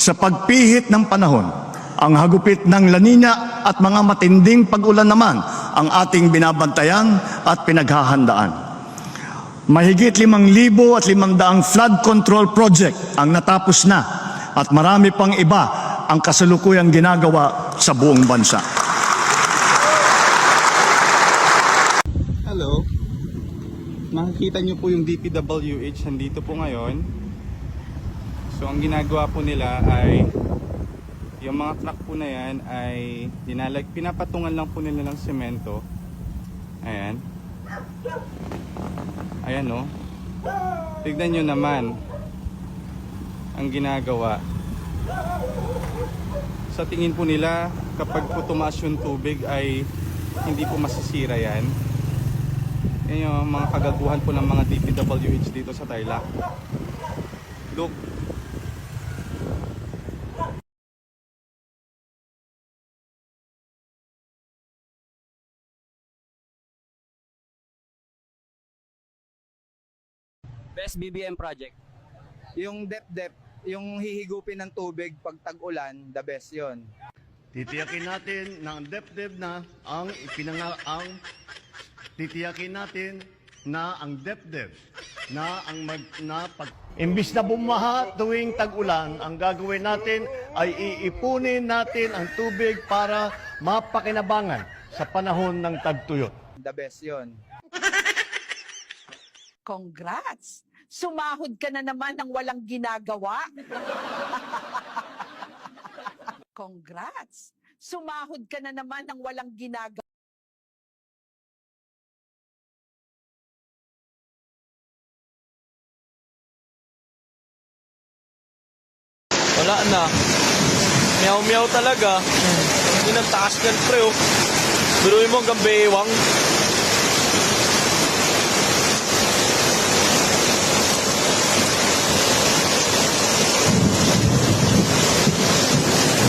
sa pagpihit ng panahon, ang hagupit ng lanina at mga matinding pag-ulan naman ang ating binabantayan at pinaghahandaan. Mahigit limang libo at limang daang flood control project ang natapos na at marami pang iba ang kasalukuyang ginagawa sa buong bansa. Hello. Nakikita niyo po yung DPWH nandito po ngayon. So ang ginagawa po nila ay yung mga truck po na yan ay dinalag, pinapatungan lang po nila ng semento. Ayan. Ayan no. Tignan nyo naman ang ginagawa. Sa tingin po nila kapag po tumaas yung tubig ay hindi po masisira yan. Yan yung mga kagaguhan po ng mga DPWH dito sa Tarlac. Look. Best BBM project. Yung dep-dep, yung hihigupin ng tubig pag tag-ulan, the best yon. Titiyakin natin na ang depdeb na ang ipinanga ang titiyakin natin na ang depdeb na ang mag na pag Imbis na bumaha tuwing tag-ulan, ang gagawin natin ay iipunin natin ang tubig para mapakinabangan sa panahon ng tagtuyot. The best yon. Congrats! Sumahod ka na naman ng walang ginagawa. Congrats! Sumahod ka na naman ng walang ginagawa. Wala na. Meow-meow talaga. Yun ang taas niyan, pre, oh. Biruin mo hanggang bewang.